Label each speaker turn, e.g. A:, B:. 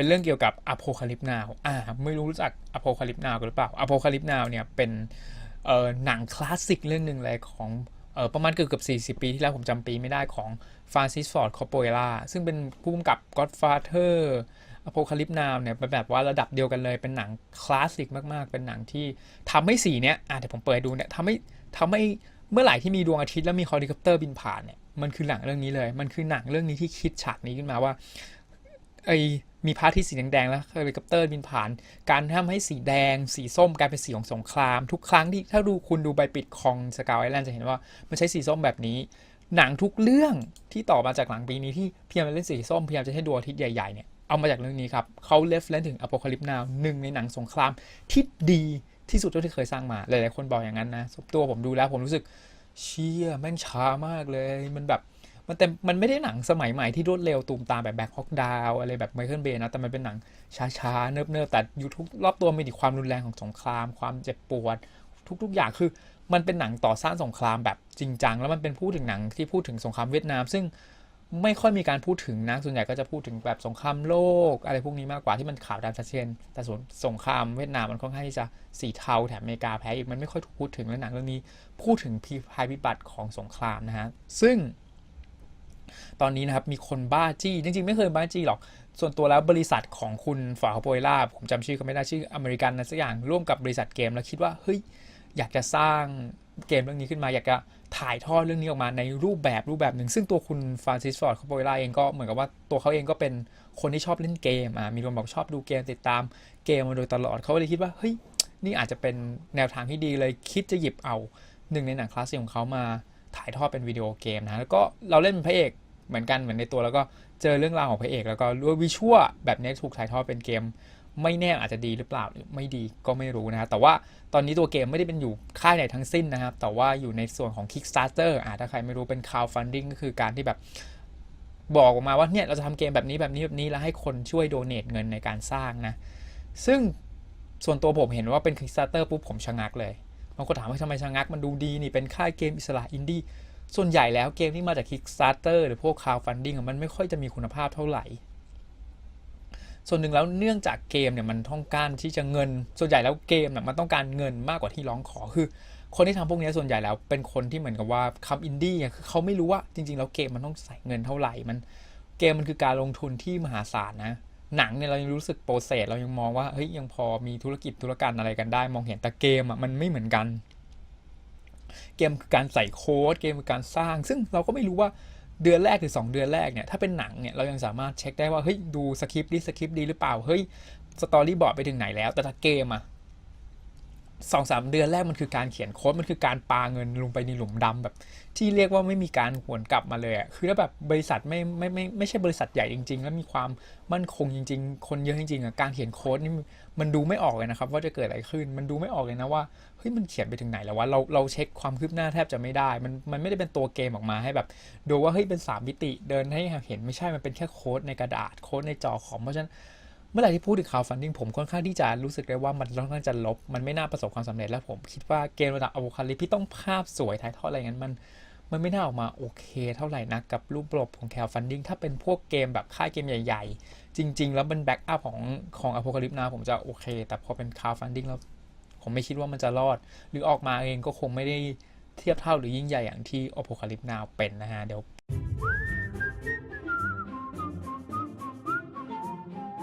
A: เป็นเรื่องเกี่ยวกับ Apocalypse Now อ่าไม่รู้รู้จัก Apocalypse Now กันหรือเปล่า Apocalypse Now เนี่ยเป็นเอ่อหนังคลาสสิกเรื่องหนึ่งเลยของเอ่อประมาณเกือบเกือบ40 ปีที่แล้วผมจำปีไม่ได้ของฟรานซิสฟอร์ดคอปโปเอล่าซึ่งเป็นผู้กำกับ Godfather Apocalypse Now เนี่ยเป็นแบบว่าระดับเดียวกันเลยเป็นหนังคลาสสิกมากๆ เป็นหนังที่ทำให้สีเนี้ยอะเดี๋ยวผมเปิดดูเนี่ยทำให้ทำให้เมื่อไหร่ที่มีดวงอาทิตย์แล้วมีเฮลิคอปเตอร์บินผ่านเนี่ยมันคือหนังเรื่องนี้เลย มันคือหนังเรื่องนี้ที่คิดฉากนี้ขึ้นมาว่าไอ มีพระอาทิตย์สีแดงๆแล้วเฮลิคอปเตอร์บินผ่าน การทำให้สีแดง สีส้มกลายเป็นสีของสงคราม ทุกครั้งที่ถ้าดูคุณดูใบปิดคองสกาวไอแลนด์จะเห็นว่ามันใช้สีส้มแบบนี้ หนังทุกเรื่องที่ต่อมาจากหลังปีนี้ที่พยายามเล่นสีส้มพยายามจะให้ดวงอาทิตย์ใหญ่ๆเนี่ยเอามาจากเรื่องนี้ครับเขาเลฟเลนถึงอพ c a l y p s e Now หนึ่งในหนังสงครามที่ดีที่สุดเท่าที่เคยสร้างมาหลายๆคนบอกอย่างนั้นนะตัวผมดูแล้วผมรู้สึกเชี่ยแม่งช้ามากเลยมันแบบ มันแต่มันไม่ได้หนังสมัยใหม่ที่รวดเร็วตูมตามแบบแบ็คฮอกดาวอะไรแบบไมเคิลเบย์นะ แต่มันเป็นหนังช้าๆ เนิบๆ แต่อยู่ทุกรอบตัวมีความรุนแรงของสงคราม ความเจ็บปวด ทุกๆ อย่างคือมันเป็นหนังต่อสร้างสงครามแบบจริงจัง แล้วมันเป็นพูดถึงหนังที่พูดถึงสงครามเวียดนาม ซึ่งไม่ค่อยมีการพูดถึงนะส่วนใหญ่ก็จะพูดถึงแบบสงครามโลก อะไรพวกนี้มากกว่าที่มันข่าวดำชัดเจนแต่ส่วนสงครามเวียดนามมันค่อนข้างที่จะสีเทาแถมอเมริกาแพ้อีกมันไม่ค่อยถูกพูดถึงแล้วหนังเรื่องนี้ พูดถึงภัยพิบัติของสงครามนะฮะซึ่ง ตอนนี้นะครับมีคนบ้าจี้ จริงๆ ไม่เคยบ้าจี้หรอก ส่วนตัวแล้วบริษัทของคุณฝาโปยล่าผมจำชื่อเขาไม่ได้ชื่ออเมริกันนะสักอย่างร่วมกับบริษัทเกมแล้วคิดว่าเฮ้ยอยากจะสร้างเกมเรื่องนี้ขึ้นมา อยากจะถ่ายทอดเรื่องนี้ออกมาในรูปแบบรูปแบบหนึ่ง ซึ่งตัวคุณฟรานซิสฟอร์ดคาโปยล่าเองก็เหมือนกับว่าตัวเขาเองก็เป็นคนที่ชอบเล่นเกมอะมีคนบอกชอบดูเกมติดตามเกมมาโดยตลอดเขาเลยคิดว่าเฮ้ยนี่อาจจะเป็นแนวทางที่ดีเลยคิดจะหยิบเอาหนึ่งในหนังคลาสสิกของเขามาถ่ายทอดเป็นวิดีโอเกมนะ แล้วก็เราเล่นเป็นพระเอก เหมือนกันเหมือนในตัวแล้วก็เจอเรื่องราวของพระเอก แล้วก็ด้วยวิชวลแบบนี้ถูกถ่ายทอดเป็นเกม ไม่แน่อาจจะดีหรือเปล่าหรือไม่ดีก็ไม่รู้นะแต่ว่าตอนนี้ตัวเกมไม่ได้เป็นอยู่ค่ายไหนทั้งสิ้นนะครับ แต่ว่าอยู่ในส่วนของ Kickstarter อ่าถ้าใครไม่รู้เป็น crowdfunding ก็คือการที่แบบบอกออกมาว่าเนี่ยเราจะทำเกมแบบนี้แบบนี้แบบนี้แล้วให้คนช่วยโดเนทเงินในการสร้างนะ ซึ่งส่วนตัวผมเห็นว่าเป็น Kickstarter ปุ๊บผมชะงักเลยบางคนถามว่าทำไมชะงักมันดูดีนี่เป็นค่ายเกมอิสระอินดี้ ส่วนใหญ่แล้วเกมที่มาจาก Kickstarter หรือพวก crowdfunding มันไม่ค่อยจะมีคุณภาพเท่าไหร่ ส่วนหนึ่งแล้วเนื่องจากเกมเนี่ยมันต้องการที่จะเงิน ส่วนใหญ่แล้วเกมเนี่ยมันต้องการเงินมากกว่าที่ร้องขอคือ คนที่ทำพวกนี้ส่วนใหญ่แล้วเป็นคนที่เหมือนกับว่าคำอินดี้คือเขาไม่รู้ว่าจริง ๆ แล้วเกมมันต้องใส่เงินเท่าไหร่มันเกมมันคือการลงทุนที่มหาศาลนะหนังเนี่ยเรายังรู้สึกโปรเซสเรายังมองว่าเฮ้ยยังพอมีธุรกิจธุรการอะไรกันได้ มองเห็นแต่เกมอะมันไม่เหมือนกัน เกมคือการใส่โค้ดเกมคือการสร้าง ซึ่งเราก็ไม่รู้ว่าเดือนแรกหรือ 2 เดือนแรกเนี่ยถ้าเป็นหนังเนี่ยเรายังสามารถเช็คได้ว่าเฮ้ยดูสคริปต์ดีสคริปต์ดีหรือเปล่าเฮ้ยสตอรี่บอร์ดไปถึงไหนแล้ว แต่ถ้าเกมอะ สองสามเดือนแรกมันคือการเขียนโค้ดมันคือการปาเงินลงไปในหลุมดำแบบ ที่เรียกว่าไม่มีการหวนกลับมาเลยอะคือถ้าแบบบริษัทไม่ไม่ไม่ไม่ใช่บริษัทใหญ่จริง ๆ แล้วมีความมั่นคงจริง ๆ คนเยอะจริงๆอะการเขียนโค้ดนี่มันดูไม่ออกเลยนะครับ ว่าจะเกิดอะไรขึ้นมันดูไม่ออกเลยนะว่าเฮ้ยมันเขียนไปถึงไหนแล้ววะเราเราเช็คความคืบหน้าแทบจะไม่ได้ มันมันไม่ได้เป็นตัวเกมออกมาให้แบบ ดูว่าเฮ้ยเป็น3มิติเดินให้เห็นไม่ใช่มันเป็นแค่โค้ดในกระดาษโค้ดในจอคอมเพราะฉะนั้น เมื่อไหร่ที่พูดถึง crowdfunding ผมค่อนข้างที่จะรู้สึกได้ว่ามันค่อนข้างจะลบ มันไม่น่าประสบความสำเร็จและผมคิดว่าเกมระดับอ o คาลิที่ต้องภาพสวยถ่ายทอดอะไรเงี้ยมันมันไม่น่าออกมาโอเคเท่าไหร่นะกับรูประบบของ crowdfunding ถ้าเป็นพวกเกมแบบค่ายเกมใหญ่ ๆ จริง ๆ แล้วเป็นแบ็กอัพของของ Apocalypse Now ผมจะโอเค แต่พอเป็น crowdfunding แล้วผมไม่คิดว่ามันจะรอด หรือออกมาเองก็คงไม่ได้เทียบเท่าหรือยิ่งใหญ่อย่างที่ Apocalypse Now เป็นนะฮะ เดี๋ยว